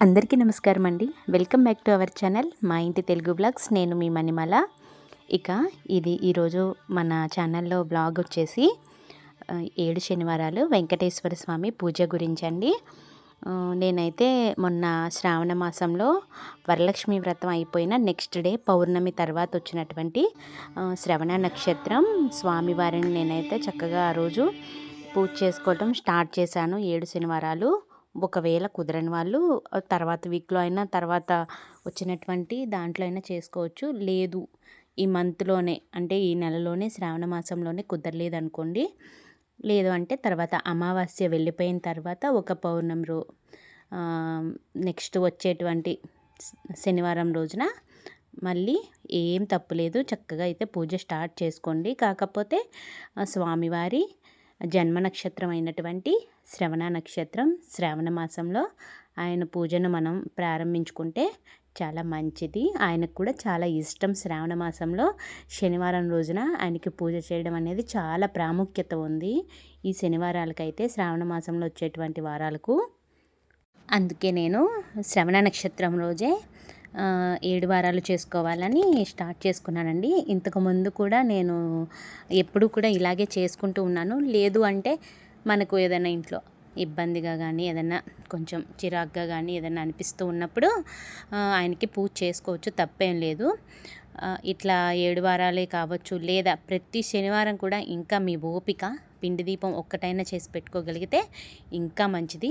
అందరికీ నమస్కారం అండి. Welcome back to our channel. మా ఇంటి తెలుగు బ్లాగ్స్. నేను మీ మణిమల. ఇక ఇది ఈరోజు మన ఛానల్లో బ్లాగ్ వచ్చేసి ఏడు శనివారాలు వెంకటేశ్వర స్వామి పూజ గురించి అండి నేనైతే మొన్న శ్రావణ మాసంలో వరలక్ష్మి వ్రతం అయిపోయిన నెక్స్ట్ డే పౌర్ణమి తర్వాత వచ్చినటువంటి శ్రవణ నక్షత్రం స్వామివారిని నేనైతే చక్కగా ఆ రోజు పూజ చేసుకోవటం స్టార్ట్ చేశాను. ఏడు శనివారాలు ఒకవేళ కుదరని వాళ్ళు తర్వాత వీక్లో అయినా తర్వాత వచ్చినటువంటి దాంట్లో అయినా చేసుకోవచ్చు. లేదు ఈ మంత్లోనే అంటే ఈ నెలలోనే శ్రావణ మాసంలోనే కుదరలేదు అనుకోండి లేదు అంటే తర్వాత అమావాస్య వెళ్ళిపోయిన తర్వాత ఒక పౌర్ణమి రో నెక్స్ట్ వచ్చేటువంటి శనివారం రోజున మళ్ళీ ఏం తప్పులేదు చక్కగా అయితే పూజ స్టార్ట్ చేసుకోండి. కాకపోతే స్వామివారి జన్మ నక్షత్రం అయినటువంటి శ్రవణ నక్షత్రం శ్రావణ మాసంలో ఆయన పూజను మనం ప్రారంభించుకుంటే చాలా మంచిది. ఆయనకు కూడా చాలా ఇష్టం శ్రావణ మాసంలో. శనివారం రోజున ఆయనకి పూజ చేయడం అనేది చాలా ప్రాముఖ్యత ఉంది ఈ శనివారాలకైతే శ్రావణ మాసంలో వచ్చేటువంటి వారాలకు. అందుకే నేను శ్రవణ నక్షత్రం రోజే ఏడు వారాలు చేసుకోవాలని స్టార్ట్ చేసుకున్నానండి. ఇంతకు ముందు కూడా నేను ఎప్పుడు కూడా ఇలాగే చేసుకుంటూ ఉన్నాను. లేదు అంటే మనకు ఏదైనా ఇంట్లో ఇబ్బందిగా కానీ ఏదైనా కొంచెం చిరాగ్గా కానీ ఏదైనా అనిపిస్తూ ఉన్నప్పుడు ఆయనకి పూజ చేసుకోవచ్చు తప్పేం లేదు. ఇట్లా ఏడు వారాలే కావచ్చు లేదా ప్రతి శనివారం కూడా ఇంకా మీ ఓపిక పిండి దీపం ఒక్కటైనా చేసి పెట్టుకోగలిగితే ఇంకా మంచిది.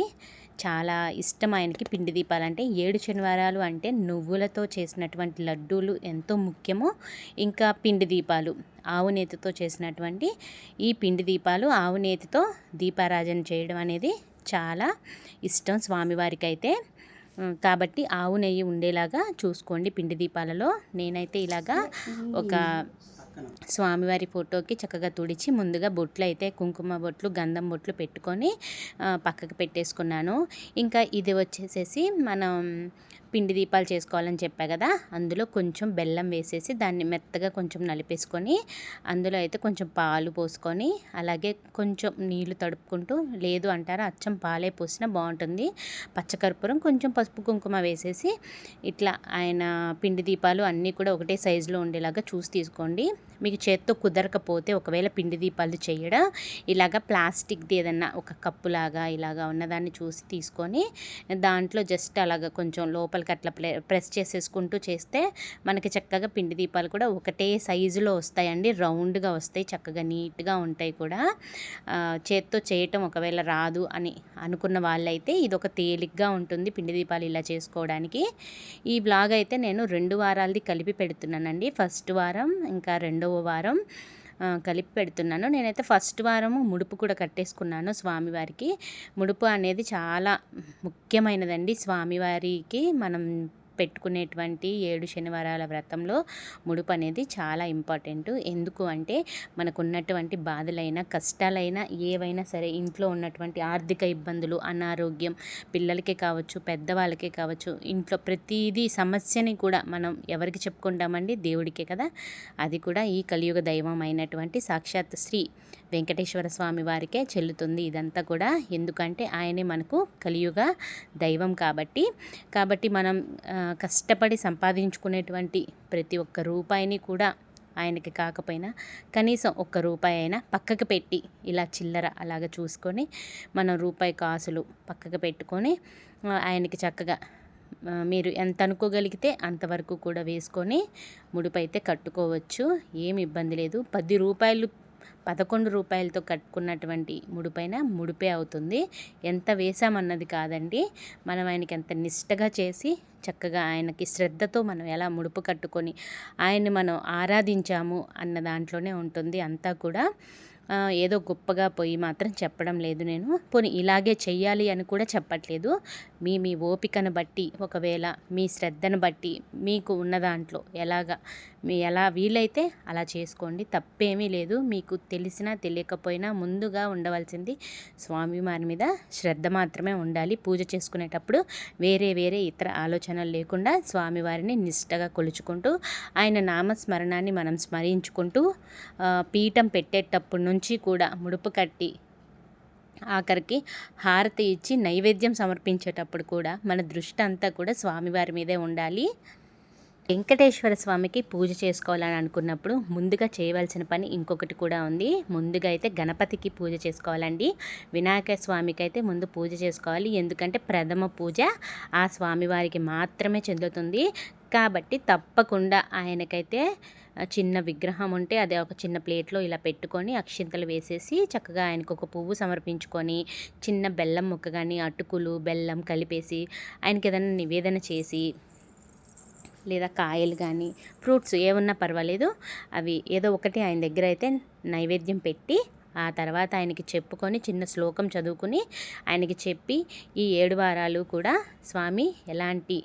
చాలా ఇష్టం ఆయనకి పిండి దీపాలు అంటే ఏడు శనివారాలు అంటే నువ్వులతో చేసినటువంటి లడ్డూలు ఎంతో ముఖ్యమో. ఇంకా పిండి దీపాలు ఆవు నేతితో చేసినటువంటి ఈ పిండి దీపాలు ఆవు నేతితో దీపారాజన చేయడం అనేది చాలా ఇష్టం స్వామివారికి అయితే కాబట్టి ఆవు నెయ్యి ఉండేలాగా చూసుకోండి పిండి దీపాలలో. నేనైతే ఇలాగా ఒక స్వామివారి ఫోటోకి చక్కగా తుడిచి ముందుగా బొట్లు అయితే కుంకుమ బొట్లు గంధం బొట్లు పెట్టుకొని పక్కకు పెట్టేసుకున్నాను. ఇంకా ఇది వచ్చేసేసి మనం పిండి దీపాలు చేసుకోవాలని చెప్పా కదా అందులో కొంచెం బెల్లం వేసేసి దాన్ని మెత్తగా కొంచెం నలిపేసుకొని అందులో అయితే కొంచెం పాలు పోసుకొని అలాగే కొంచెం నీళ్ళు తడుపుకుంటూ లేదు అంటారా అచ్చం పాలే పోసినా బాగుంటుంది. పచ్చకర్పూరం కొంచెం పసుపు కుంకుమ వేసేసి ఇట్లా ఆయన పిండి దీపాలు అన్నీ కూడా ఒకటే సైజులో ఉండేలాగా చూసి తీసుకోండి. మీకు చేత్తో కుదరకపోతే ఒకవేళ పిండి దీపాలు చేయడం ఇలాగ ప్లాస్టిక్ది ఏదన్నా ఒక కప్పులాగా ఇలాగా ఉన్నదాన్ని చూసి తీసుకొని దాంట్లో జస్ట్ అలాగ కొంచెం లోపల లోపలికి అట్లా ప్లే ప్రెస్ చేసేసుకుంటూ చేస్తే మనకి చక్కగా పిండి దీపాలు కూడా ఒకటే సైజులో వస్తాయండి. రౌండ్గా వస్తాయి చక్కగా నీట్గా ఉంటాయి కూడా. చేత్తో చేయటం ఒకవేళ రాదు అని అనుకున్న వాళ్ళైతే ఇది ఒక తేలిగ్గా ఉంటుంది పిండి దీపాలు ఇలా చేసుకోవడానికి. ఈ బ్లాగ్ అయితే నేను రెండు వారాలది కలిపి పెడుతున్నానండి. ఫస్ట్ వారం ఇంకా రెండవ వారం. కలిపి పెడుతున్నాను. నేనైతే ఫస్ట్ వారము ముడుపు కూడా కట్టేసుకున్నాను స్వామివారికి. ముడుపు అనేది చాలా ముఖ్యమైనదండి స్వామివారికి. మనం పెట్టుకునేటువంటి ఏడు శనివారాల వ్రతంలో ముడుపు అనేది చాలా ఇంపార్టెంట్. ఎందుకు అంటే మనకున్నటువంటి బాధలైనా కష్టాలైనా ఏవైనా సరే ఇంట్లో ఉన్నటువంటి ఆర్థిక ఇబ్బందులు అనారోగ్యం పిల్లలకే కావచ్చు పెద్దవాళ్ళకే కావచ్చు ఇంట్లో ప్రతిదీ సమస్యని కూడా మనం ఎవరికి చెప్పుకుంటామండి? దేవుడికే కదా. అది కూడా ఈ కలియుగ దైవం అయినటువంటి సాక్షాత్ శ్రీ వెంకటేశ్వర స్వామి వారికే చెల్లుతుంది ఇదంతా కూడా. ఎందుకంటే ఆయనే మనకు కలియుగ దైవం కాబట్టి. కాబట్టి మనం కష్టపడి సంపాదించుకునేటువంటి ప్రతి ఒక్క రూపాయిని కూడా ఆయనకి కాకపోయినా కనీసం ఒక్క రూపాయి అయినా పక్కకు పెట్టి ఇలా చిల్లర అలాగ చూసుకొని మనం రూపాయి కాసులు పక్కకు పెట్టుకొని ఆయనకి చక్కగా మీరు ఎంత అనుకోగలిగితే అంతవరకు కూడా వేసుకొని ముడుపు అయితే కట్టుకోవచ్చు. ఏమి ఇబ్బంది లేదు. పది రూపాయలు పదకొండు రూపాయలతో కట్టుకున్నటువంటి ముడిపైన ముడిపే అవుతుంది. ఎంత వేసామన్నది కాదండి. మనం ఆయనకి ఎంత నిష్టగా చేసి చక్కగా ఆయనకి శ్రద్ధతో మనం ఎలా ముడుపు కట్టుకొని ఆయన్ని మనం ఆరాధించాము అన్న దాంట్లోనే ఉంటుంది. అంతా కూడా ఏదో గొప్పగా పోయి మాత్రం చెప్పడం లేదు నేను. పోనీ ఇలాగే చెయ్యాలి అని కూడా చెప్పట్లేదు. మీ మీ ఓపికను బట్టి ఒకవేళ మీ శ్రద్ధను బట్టి మీకు ఉన్న దాంట్లో ఎలాగా మీ ఎలా వీలైతే అలా చేసుకోండి. తప్పేమీ లేదు. మీకు తెలిసినా తెలియకపోయినా ముందుగా ఉండవలసింది స్వామివారి మీద శ్రద్ధ మాత్రమే ఉండాలి. పూజ చేసుకునేటప్పుడు వేరే వేరే ఇతర ఆలోచనలు లేకుండా స్వామివారిని నిష్టగా కొలుచుకుంటూ ఆయన నామస్మరణాన్ని మనం స్మరించుకుంటూ పీఠం పెట్టేటప్పుడు నుంచి కూడా ముడుపు కట్టి ఆఖరికి హారతి ఇచ్చి నైవేద్యం సమర్పించేటప్పుడు కూడా మన దృష్టి అంతా కూడా స్వామివారి మీదే ఉండాలి. వెంకటేశ్వర స్వామికి పూజ చేసుకోవాలని అనుకున్నప్పుడు ముందుగా చేయవలసిన పని ఇంకొకటి కూడా ఉంది. ముందుగా అయితే గణపతికి పూజ చేసుకోవాలండి. వినాయక స్వామికి అయితే ముందు పూజ చేసుకోవాలి. ఎందుకంటే ప్రథమ పూజ ఆ స్వామివారికి మాత్రమే చెందుతుంది. కాబట్టి తప్పకుండా ఆయనకైతే చిన్న విగ్రహం ఉంటే అదే ఒక చిన్న ప్లేట్లో ఇలా పెట్టుకొని అక్షింతలు వేసేసి చక్కగా ఆయనకు ఒక పువ్వు సమర్పించుకొని చిన్న బెల్లం ముక్క కానీ అటుకులు బెల్లం కలిపేసి ఆయనకి ఏదైనా నివేదన చేసి లేదా కాయలు కానీ ఫ్రూట్స్ ఏమన్నా పర్వాలేదు. అవి ఏదో ఒకటి ఆయన దగ్గర అయితే నైవేద్యం పెట్టి ఆ తర్వాత ఆయనకి చెప్పుకొని చిన్న శ్లోకం చదువుకుని ఆయనకి చెప్పి ఈ ఏడు వారాలు కూడా స్వామి ఎలాంటి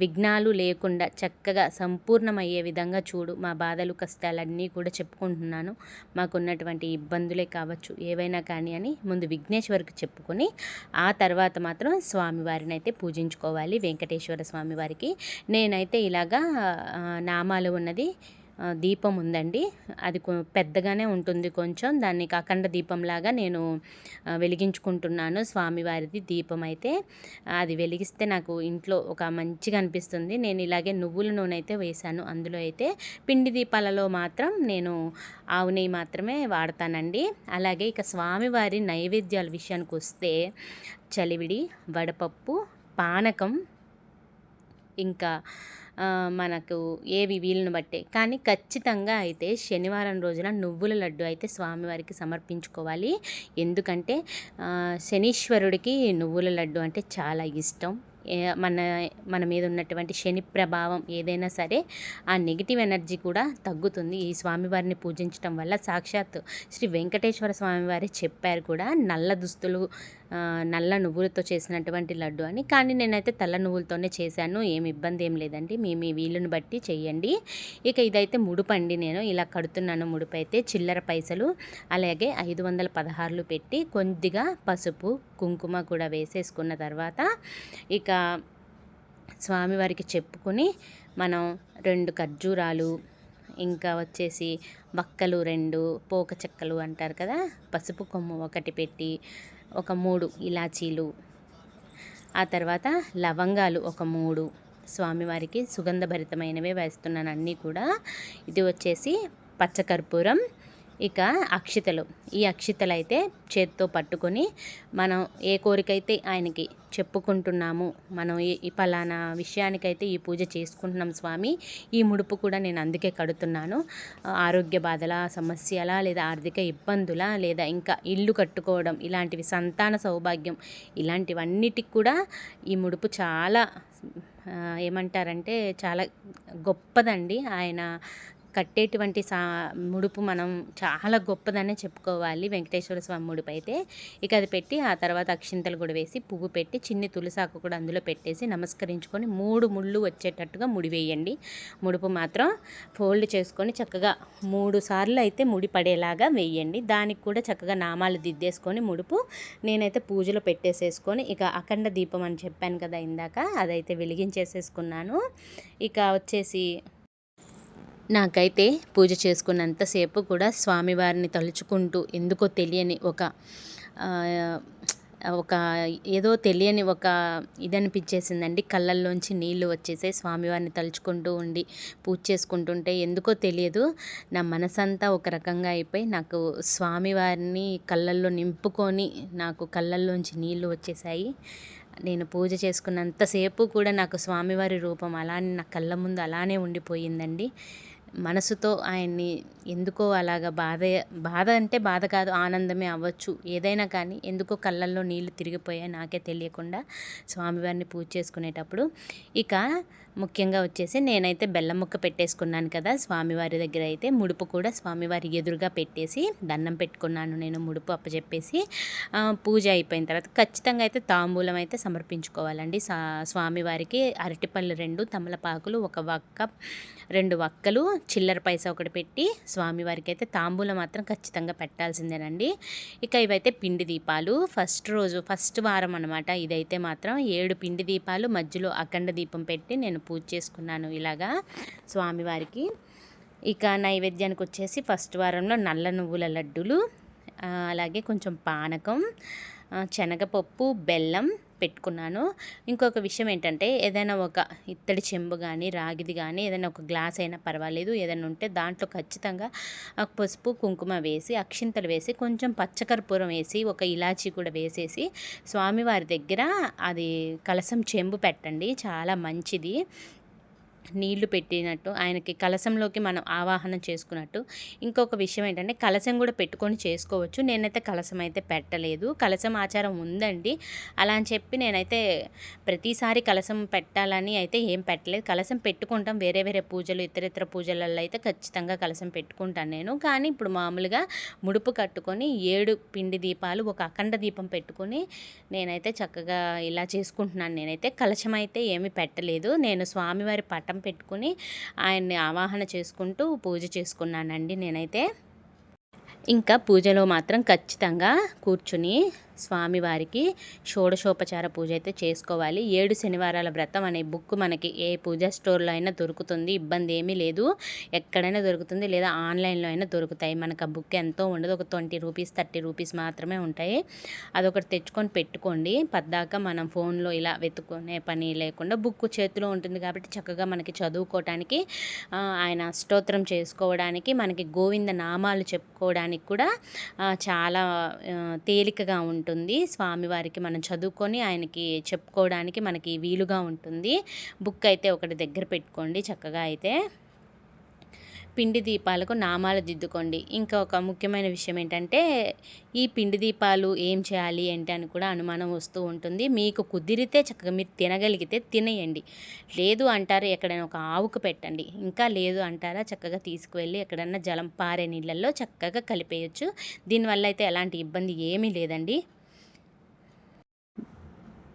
విఘ్నాలు లేకుండా చక్కగా సంపూర్ణమయ్యే విధంగా చూడు. మా బాధలు కష్టాలన్నీ కూడా చెప్పుకుంటున్నాను. మాకున్నటువంటి ఇబ్బందులే కావచ్చు ఏవైనా కానీ అని ముందు విఘ్నేశ్వరికి చెప్పుకొని ఆ తర్వాత మాత్రం స్వామివారిని అయితే పూజించుకోవాలి వెంకటేశ్వర స్వామివారికి. నేనైతే ఇలాగా నామాలు ఉన్నది దీపం ఉందండి. అది పెద్దగానే ఉంటుంది కొంచెం. దాన్ని అఖండ దీపంలాగా నేను వెలిగించుకుంటున్నాను స్వామివారిది దీపం అయితే అది వెలిగిస్తే నాకు ఇంట్లో ఒక మంచిగా అనిపిస్తుంది. నేను ఇలాగే నువ్వుల నూనె అయితే వేశాను. అందులో అయితే పిండి దీపాలలో మాత్రం నేను ఆవు నెయ్యి మాత్రమే వాడతానండి. అలాగే ఇక స్వామివారి నైవేద్యాల విషయానికి వస్తే చలివిడి వడపప్పు పానకం ఇంకా మనకు ఏవి వీలును బట్టే. కానీ ఖచ్చితంగా అయితే శనివారం రోజున నువ్వుల లడ్డు అయితే స్వామివారికి సమర్పించుకోవాలి. ఎందుకంటే శనీశ్వరుడికి నువ్వుల లడ్డు అంటే చాలా ఇష్టం. మన మన మీద ఉన్నటువంటి శని ప్రభావం ఏదైనా సరే ఆ నెగిటివ్ ఎనర్జీ కూడా తగ్గుతుంది. ఈ స్వామివారిని పూజించడం వల్ల సాక్షాత్ శ్రీ వెంకటేశ్వర స్వామివారి చెప్పారు కూడా నల్ల దుస్తులు నల్ల నువ్వులతో చేసినటువంటి లడ్డు అని. కానీ నేనైతే తెల్ల నువ్వులతోనే చేశాను. ఏమి ఇబ్బంది ఏం లేదండి. మీ మీ వీలుని బట్టి చేయండి ఇక ఇదైతే ముడుపండి నేను. ఇలా కడుతున్నాను ముడుపు అయితే చిల్లర పైసలు అలాగే ఐదు వందల పదహారులు పెట్టి కొద్దిగా పసుపు కుంకుమ కూడా వేసేసుకున్న తర్వాత ఇక స్వామివారికి చెప్పుకొని మనం రెండు ఖర్జూరాలు ఇంకా వచ్చేసి వక్కలు రెండు పోక చెక్కలు అంటారు కదా పసుపు కొమ్ము ఒకటి పెట్టి ఒక మూడు ఇలాచీలు. ఆ తర్వాత లవంగాలు ఒక మూడు. స్వామివారికి సుగంధభరితమైనవే వేస్తున్నాను అన్నీ కూడా. ఇది వచ్చేసి పచ్చకర్పూరం ఇక అక్షితలు. ఈ అక్షితలు అయితే చేత్తో పట్టుకొని మనం ఏ కోరికైతే ఆయనకి చెప్పుకుంటున్నాము మనం ఈ పలానా విషయానికైతే ఈ పూజ చేసుకుంటున్నాం స్వామి ఈ ముడుపు కూడా నేను అందుకే కడుతున్నాను. ఆరోగ్య బాధల సమస్యల లేదా ఆర్థిక ఇబ్బందుల లేదా ఇంకా ఇల్లు కట్టుకోవడం ఇలాంటివి సంతాన సౌభాగ్యం ఇలాంటివన్నిటికి కూడా ఈ ముడుపు చాలా ఏమంటారంటే చాలా గొప్పదండి. ఆయన కట్టేటువంటి సా ముడుపు మనం చాలా గొప్పదనే చెప్పుకోవాలి. వెంకటేశ్వర స్వామి ముడుపు అయితే ఇక అది పెట్టి ఆ తర్వాత అక్షింతలు కూడా వేసి పువ్వు పెట్టి చిన్ని తులసాకు కూడా అందులో పెట్టేసి నమస్కరించుకొని మూడు ముళ్ళు వచ్చేటట్టుగా ముడి వేయండి. ముడుపు మాత్రం ఫోల్డ్ చేసుకొని చక్కగా మూడు సార్లు అయితే ముడి పడేలాగా వేయండి. దానికి కూడా చక్కగా నామాలు దిద్దేసుకొని ముడుపు నేనైతే పూజలో పెట్టేసేసుకొని ఇక అఖండ దీపం అని చెప్పాను కదా ఇందాక అదైతే వెలిగించేసేసుకున్నాను. ఇక వచ్చేసి నాకైతే పూజ చేసుకున్నంతసేపు కూడా స్వామివారిని తలుచుకుంటూ ఎందుకో తెలియని ఒక ఒక ఏదో తెలియని ఒక ఇది అనిపించేసిందండి కళ్ళల్లోంచి నీళ్ళు వచ్చేసే స్వామివారిని తలుచుకుంటూ ఉండి పూజ చేసుకుంటుంటే ఎందుకో తెలియదు. నా మనసంతా ఒక రకంగా అయిపోయి నాకు స్వామివారిని కళ్ళల్లో నింపుకొని నాకు కళ్ళల్లోంచి నీళ్ళు వచ్చేసాయి. నేను పూజ చేసుకున్నంతసేపు కూడా నాకు స్వామివారి రూపం అలానే నా కళ్ళ ముందు అలానే ఉండిపోయిందండి. మనసుతో ఆయన్ని ఎందుకో అలాగ బాధ బాధ అంటే బాధ కాదు ఆనందమే అవ్వచ్చు. ఏదైనా కానీ ఎందుకో కళ్ళల్లో నీళ్ళు తిరిగిపోయాయి నాకే తెలియకుండా స్వామివారిని పూజ చేసుకునేటప్పుడు. ఇక ముఖ్యంగా వచ్చేసి నేనైతే బెల్లం ముక్క పెట్టేసుకున్నాను కదా స్వామివారి దగ్గర అయితే ముడుపు కూడా స్వామివారి ఎదురుగా పెట్టేసి దండం పెట్టుకున్నాను నేను ముడుపు అప్పచెప్పేసి. పూజ అయిపోయిన తర్వాత ఖచ్చితంగా అయితే తాంబూలం అయితే సమర్పించుకోవాలండి. స్వామివారికి అరటిపళ్ళు రెండు తమలపాకులు ఒక వక్క రెండు వక్కలు చిల్లర పైసా ఒకటి పెట్టి స్వామివారికి అయితే తాంబూలం మాత్రం ఖచ్చితంగా పెట్టాల్సిందేనండి. ఇక ఇవైతే పిండి దీపాలు. ఫస్ట్ రోజు ఫస్ట్ వారం అనమాట ఇదైతే మాత్రం ఏడు పిండి దీపాలు మధ్యలో అఖండ దీపం పెట్టి నేను పూజ చేసుకున్నాను ఇలాగా స్వామివారికి ఇక నైవేద్యానికి వచ్చేసి ఫస్ట్ వారంలో నల్ల నువ్వుల లడ్డులు అలాగే కొంచెం పానకం శనగపప్పు బెల్లం పెట్టుకున్నాను. ఇంకొక విషయం ఏంటంటే ఏదైనా ఒక ఇత్తడి చెంబు కానీ రాగిది కానీ ఏదైనా ఒక గ్లాస్ అయినా పర్వాలేదు. ఏదైనా ఉంటే దాంట్లో ఖచ్చితంగా ఆ పసుపు కుంకుమ వేసి అక్షింతలు వేసి కొంచెం పచ్చకర్పూరం వేసి ఒక ఇలాచీ కూడా వేసేసి స్వామివారి దగ్గర అది కలసం చెంబు పెట్టండి. చాలా మంచిది. నీళ్ళు పెట్టినట్టు ఆయనకి కలశంలోకి మనం ఆవాహన చేసుకున్నట్టు. ఇంకొక విషయం ఏంటంటే కలశం కూడా పెట్టుకొని చేసుకోవచ్చు. నేనైతే కలశం అయితే పెట్టలేదు. కలశం ఆచారం ఉందండి. అలా అని చెప్పి నేనైతే ప్రతిసారి కలశం పెట్టాలని అయితే ఏం పెట్టలేదు. కలశం పెట్టుకుంటాం. వేరే వేరే పూజలు ఇతర ఇతర పూజలలో అయితే ఖచ్చితంగా కలశం పెట్టుకుంటాను నేను. కానీ ఇప్పుడు మామూలుగా ముడుపు కట్టుకొని ఏడు పిండి దీపాలు ఒక అఖండ దీపం పెట్టుకొని నేనైతే చక్కగా ఇలా చేసుకుంటున్నాను. నేనైతే కలశం అయితే ఏమీ పెట్టలేదు. నేను స్వామివారి పటం పెట్టుకుని ఆయన్ని ఆవాహన చేసుకుంటూ పూజ చేసుకున్నానండి నేనైతే. ఇంకా పూజలో మాత్రం ఖచ్చితంగా కూర్చుని స్వామివారికి షోడశోపచార పూజ అయితే చేసుకోవాలి. ఏడు శనివారాల వ్రతం అనే బుక్ మనకి ఏ పూజా స్టోర్లో అయినా దొరుకుతుంది. ఇబ్బంది ఏమీ లేదు. ఎక్కడైనా దొరుకుతుంది లేదా ఆన్లైన్లో అయినా దొరుకుతాయి. మనకు ఆ బుక్ ఎంతో ఉండదు. ఒక ట్వంటీ రూపీస్ థర్టీ రూపీస్ మాత్రమే ఉంటాయి. అదొకటి తెచ్చుకొని పెట్టుకోండి. పద్దాక మనం ఫోన్లో ఇలా వెతుక్కునే పని లేకుండా బుక్ చేతిలో ఉంటుంది కాబట్టి చక్కగా మనకి చదువుకోవటానికి ఆయన అష్టోత్తరం చేసుకోవడానికి మనకి గోవింద నామాలు చెప్పుకోవడానికి కూడా చాలా తేలికగా ఉంటుంది. ఉంటుంది. స్వామివారికి మనం చదువుకొని ఆయనకి చెప్పుకోవడానికి మనకి వీలుగా ఉంటుంది. బుక్ అయితే ఒకటి దగ్గర పెట్టుకోండి చక్కగా అయితే. పిండి దీపాలకు నామాలు దిద్దుకోండి. ఇంకా ఒక ముఖ్యమైన విషయం ఏంటంటే ఈ పిండి దీపాలు ఏం చేయాలి ఏంటి అని కూడా అనుమానం వస్తూ ఉంటుంది. మీకు కుదిరితే చక్కగా మీరు తినగలిగితే తినేయండి. లేదు అంటారు ఎక్కడైనా ఒక ఆవుకు పెట్టండి. ఇంకా లేదు అంటారా చక్కగా తీసుకువెళ్ళి ఎక్కడన్నా జలం పారే నీళ్ళల్లో చక్కగా కలిపేయచ్చు. దీనివల్ల అయితే ఎలాంటి ఇబ్బంది ఏమీ లేదండి.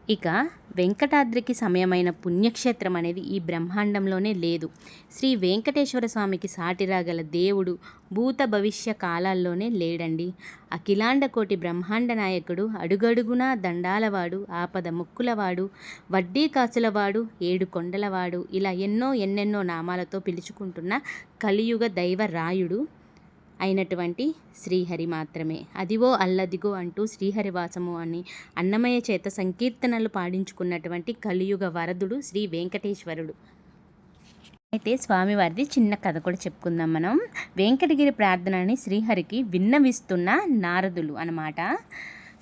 ఇక వెంకటాద్రికి సమయమైన పుణ్యక్షేత్రం అనేది ఈ బ్రహ్మాండంలోనే లేదు. శ్రీ వెంకటేశ్వర స్వామికి సాటిరాగల దేవుడు భూత భవిష్య కాలాల్లోనే లేడండి. అఖిలాండ కోటి బ్రహ్మాండ నాయకుడు అడుగడుగునా దండాలవాడు ఆపద ముక్కులవాడు వడ్డీ కాసులవాడు ఏడు కొండలవాడు ఇలా ఎన్నో ఎన్నెన్నో నామాలతో పిలుచుకుంటున్న కలియుగ దైవ రాయుడు అయినటువంటి శ్రీహరి మాత్రమే. అదివో అల్లదిగో అంటూ శ్రీహరివాసము అని అన్నమయ్య చేత సంకీర్తనలు పాడించుకున్నటువంటి కలియుగ వరదుడు శ్రీ వెంకటేశ్వరుడు. అయితే స్వామివారిది చిన్న కథ కూడా చెప్పుకుందాం మనం. వెంకటగిరి ప్రార్థనని శ్రీహరికి విన్నవిస్తున్న నారదులు అన్నమాట.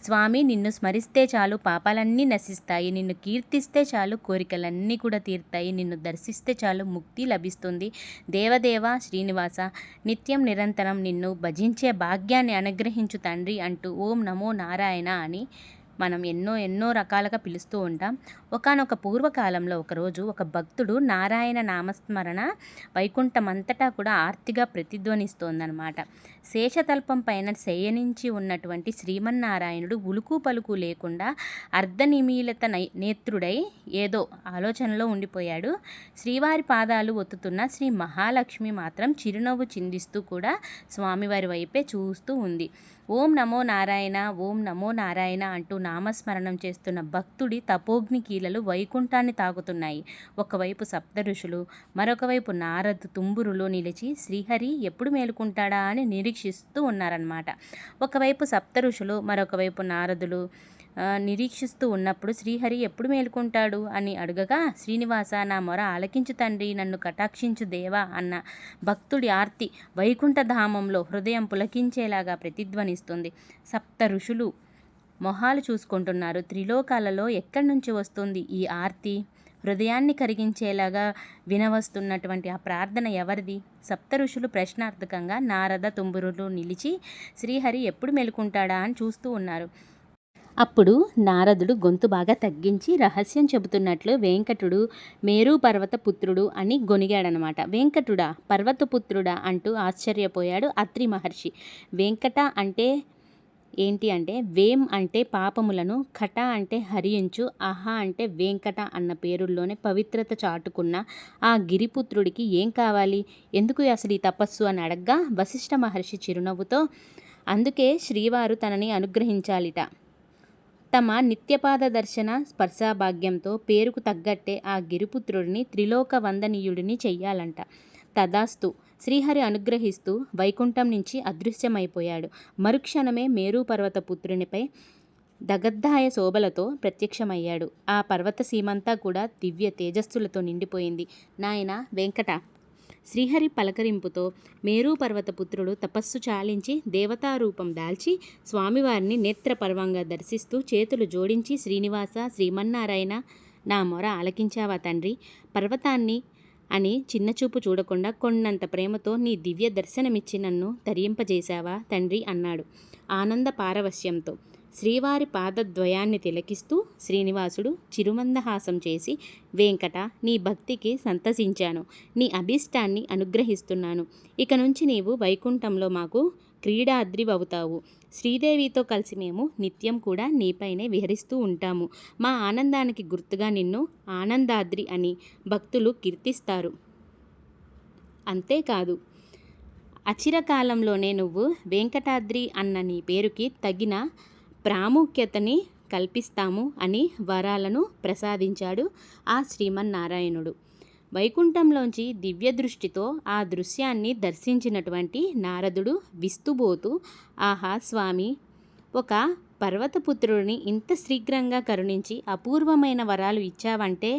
స్వామి నిన్ను స్మరిస్తే చాలు పాపాలన్నీ నశిస్తాయి. నిన్ను కీర్తిస్తే చాలు కోరికలన్నీ కూడా తీరుతాయి. నిన్ను దర్శిస్తే చాలు ముక్తి లభిస్తుంది. దేవదేవ శ్రీనివాస నిత్యం నిరంతరం నిన్ను భజించే భాగ్యాన్ని అనుగ్రహించు తండ్రి అంటూ ఓం నమో నారాయణ అని మనం ఎన్నో ఎన్నో రకాలుగా పిలుస్తూ ఉంటాం. ఒకానొక పూర్వకాలంలో ఒకరోజు ఒక భక్తుడు నారాయణ నామస్మరణ వైకుంఠమంతటా కూడా ఆర్తిగా ప్రతిధ్వనిస్తోందనమాట. శేషతల్పం పైన శయనించి ఉన్నటువంటి శ్రీమన్నారాయణుడు ఉలుకు పలుకు లేకుండా అర్ధనిమీలత నై నేత్రుడై ఏదో ఆలోచనలో ఉండిపోయాడు. శ్రీవారి పాదాలు ఒత్తుతున్న శ్రీ మహాలక్ష్మి మాత్రం చిరునవ్వు చిందిస్తూ కూడా స్వామివారి వైపే చూస్తూ ఉంది. ఓం నమో నారాయణ ఓం నమో నారాయణ అంటూ నామస్మరణం చేస్తున్న భక్తుడి తపోగ్ని కీలలు వైకుంఠాన్ని తాకుతున్నాయి. ఒకవైపు సప్త ఋషులు మరొకవైపు నారదు తుంబురులో నిలిచి శ్రీహరి ఎప్పుడు మేలుకుంటాడా అని నిరీక్షిస్తూ ఉన్నారన్నమాట. ఒకవైపు సప్త ఋషులు మరొకవైపు నారదులు నిరీక్షిస్తూ ఉన్నప్పుడు శ్రీహరి ఎప్పుడు మేలుకుంటాడు అని అడగగా శ్రీనివాస నా మొర ఆలకించు తండ్రి నన్ను కటాక్షించు దేవా అన్న భక్తుడి ఆర్తి వైకుంఠధామంలో హృదయం పులకించేలాగా ప్రతిధ్వనిస్తుంది. సప్త ఋషులు మొహాలు చూసుకుంటున్నారు. త్రిలోకాలలో ఎక్కడి నుంచి వస్తుంది ఈ ఆర్తి? హృదయాన్ని కరిగించేలాగా వినవస్తున్నటువంటి ఆ ప్రార్థన ఎవరిది? సప్త ఋషులు ప్రశ్నార్థకంగా నారద తుంబురులు నిలిచి శ్రీహరి ఎప్పుడు మెలుకుంటాడా? అని చూస్తూ ఉన్నారు. అప్పుడు నారదుడు గొంతు బాగా తగ్గించి రహస్యం చెబుతున్నట్లు వెంకటుడు మేరు పర్వత పుత్రుడు అని గొనిగాడనమాట వెంకటుడా పర్వతపుత్రుడా అంటూ ఆశ్చర్యపోయాడు అత్రి మహర్షి. వెంకట అంటే ఏంటి అంటే వేం అంటే పాపములను కట అంటే హరించు అహ అంటే వెంకట అన్న పేరుల్లోనే పవిత్రత చాటుకున్న ఆ గిరిపుత్రుడికి ఏం కావాలి? ఎందుకు అసలు ఈ తపస్సు అని అడగ్గా వశిష్ఠ మహర్షి చిరునవ్వుతో అందుకే శ్రీవారు తనని అనుగ్రహించాలిట. తమ నిత్యపాద దర్శన స్పర్శాభాగ్యంతో పేరుకు తగ్గట్టే ఆ గిరిపుత్రుడిని త్రిలోక వందనీయుడిని చెయ్యాలంట. తదాస్తు. శ్రీహరి అనుగ్రహిస్తూ వైకుంఠం నుంచి అదృశ్యమైపోయాడు. మరుక్షణమే మేరు పర్వత పుత్రునిపై దగద్ధాయ శోభలతో ప్రత్యక్షమయ్యాడు. ఆ పర్వత సీమంతా కూడా దివ్య తేజస్సులతో నిండిపోయింది. నాయన వెంకట! శ్రీహరి పలకరింపుతో మేరు పర్వత పుత్రుడు తపస్సు చాలించి దేవతారూపం దాల్చి స్వామివారిని నేత్రపర్వంగా దర్శిస్తూ చేతులు జోడించి శ్రీనివాస శ్రీమన్నారాయణ నా మొర ఆలకించావా తండ్రి. పర్వతాన్ని అని చిన్నచూపు చూడకుండా కొన్నంత ప్రేమతో నీ దివ్య దర్శనమిచ్చి నన్ను తరింపజేశావా తండ్రి అన్నాడు ఆనంద పారవశ్యంతో. శ్రీవారి పాదద్వయాన్ని తిలకిస్తూ శ్రీనివాసుడు చిరుమందహాసం చేసి వెంకట నీ భక్తికి సంతసించాను. నీ అభిష్టాన్ని అనుగ్రహిస్తున్నాను. ఇక నుంచి నీవు వైకుంఠంలో మాకు క్రీడాద్రివవుతావు. శ్రీదేవితో కలిసి మేము నిత్యం కూడా నీపైనే విహరిస్తూ ఉంటాము. మా ఆనందానికి గుర్తుగా నిన్ను ఆనందాద్రి అని భక్తులు కీర్తిస్తారు. అంతేకాదు అచిరకాలంలోనే నువ్వు వెంకటాద్రి అన్న నీ పేరుకి తగిన ప్రాముఖ్యతని కల్పిస్తాము అని వరాలను ప్రసాదించాడు ఆ శ్రీమన్నారాయణుడు. వైకుంఠంలోంచి దివ్య దృష్టితో ఆ దృశ్యాన్ని దర్శించినటువంటి నారదుడు విస్తుబోతూ ఆహా స్వామి! ఒక పర్వతపుత్రుడిని ఇంత శీఘ్రంగా కరుణించి అపూర్వమైన వరాలు ఇచ్చావంటే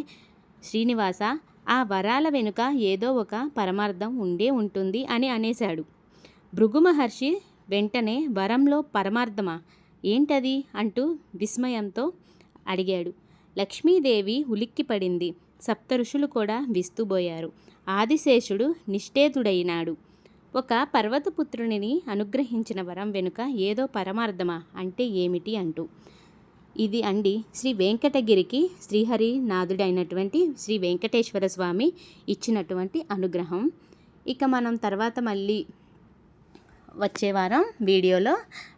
శ్రీనివాస ఆ వరాల వెనుక ఏదో ఒక పరమార్థం ఉండే ఉంటుంది అని అనేశాడు. భృగు మహర్షి వెంటనే వరంలో పరమార్థమా? ఏంటది? అంటూ విస్మయంతో అడిగాడు. లక్ష్మీదేవి ఉలిక్కిపడింది. సప్త ఋషులు కూడా విస్తుబోయారు ఆదిశేషుడు నిష్ఠేతుడైనాడు. ఒక పర్వతపుత్రునిని అనుగ్రహించిన వరం వెనుక ఏదో పరమార్థమా? అంటే ఏమిటి? అంటూ. ఇది అండి శ్రీ వెంకటగిరికి శ్రీహరి నాథుడైనటువంటి శ్రీ వెంకటేశ్వర స్వామి ఇచ్చినటువంటి అనుగ్రహం. ఇక మనం తర్వాత మళ్ళీ వచ్చే వారం వీడియోలో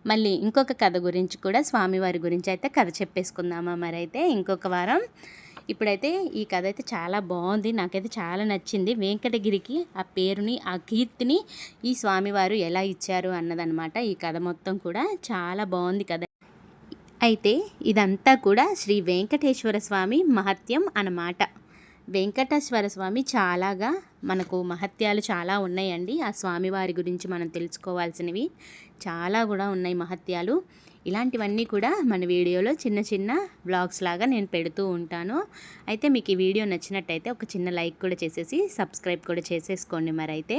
మళ్ళీ ఇంకొక కథ గురించి కూడా స్వామివారి గురించి అయితే కథ చెప్పేసుకుందామా మరైతే ఇంకొక వారం. ఇప్పుడైతే ఈ కథ అయితే చాలా బాగుంది నాకైతే చాలా నచ్చింది. వెంకటగిరికి ఆ పేరుని ఆ కీర్తిని ఈ స్వామివారు ఎలా ఇచ్చారు అన్నదనమాట ఈ కథ మొత్తం కూడా చాలా బాగుంది కథ. అయితే ఇదంతా కూడా శ్రీ వెంకటేశ్వర స్వామి మహత్యం అన్నమాట. వెంకటేశ్వర స్వామి చాలాగా మనకు మహత్యాలు చాలా ఉన్నాయండి. ఆ స్వామివారి గురించి మనం తెలుసుకోవాల్సినవి చాలా కూడా ఉన్నాయి మహత్యాలు. ఇలాంటివన్నీ కూడా మన వీడియోలో చిన్న చిన్న వ్లాగ్స్ లాగా నేను పెడుతూ ఉంటాను. అయితే మీకు ఈ వీడియో నచ్చినట్టయితే ఒక చిన్న లైక్ కూడా చేసేసి సబ్స్క్రైబ్ కూడా చేసేసుకోండి మరైతే.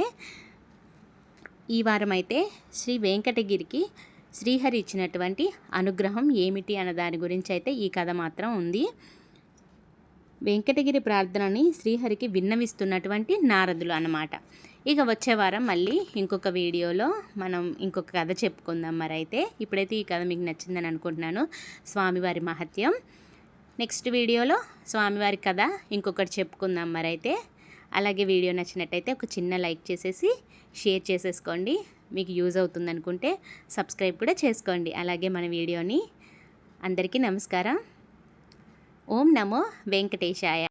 ఈ వారం అయితే శ్రీ వెంకటగిరికి శ్రీహరి ఇచ్చినటువంటి అనుగ్రహం ఏమిటి అన్న దాని గురించి అయితే ఈ కథ మాత్రం ఉంది. వెంకటగిరి ప్రార్థనని శ్రీహరికి విన్నవిస్తున్నటువంటి నారదులు అన్నమాట. ఇక వచ్చే వారం మళ్ళీ ఇంకొక వీడియోలో మనం ఇంకొక కథ చెప్పుకుందాం మరి అయితే ఇప్పుడైతే ఈ కథ మీకు నచ్చిందని అనుకుంటున్నాను. స్వామివారి మహత్యం. నెక్స్ట్ వీడియోలో స్వామివారి కథ ఇంకొకటి చెప్పుకుందాం మరి అయితే అలాగే వీడియో నచ్చినట్టయితే ఒక చిన్న లైక్ చేసేసి షేర్ చేసేసుకోండి. మీకు యూజ్ అవుతుంది అనుకుంటే సబ్స్క్రైబ్ కూడా చేసుకోండి. అలాగే మన వీడియోని అందరికీ నమస్కారం. ఓం నమో వెంకటేశాయ.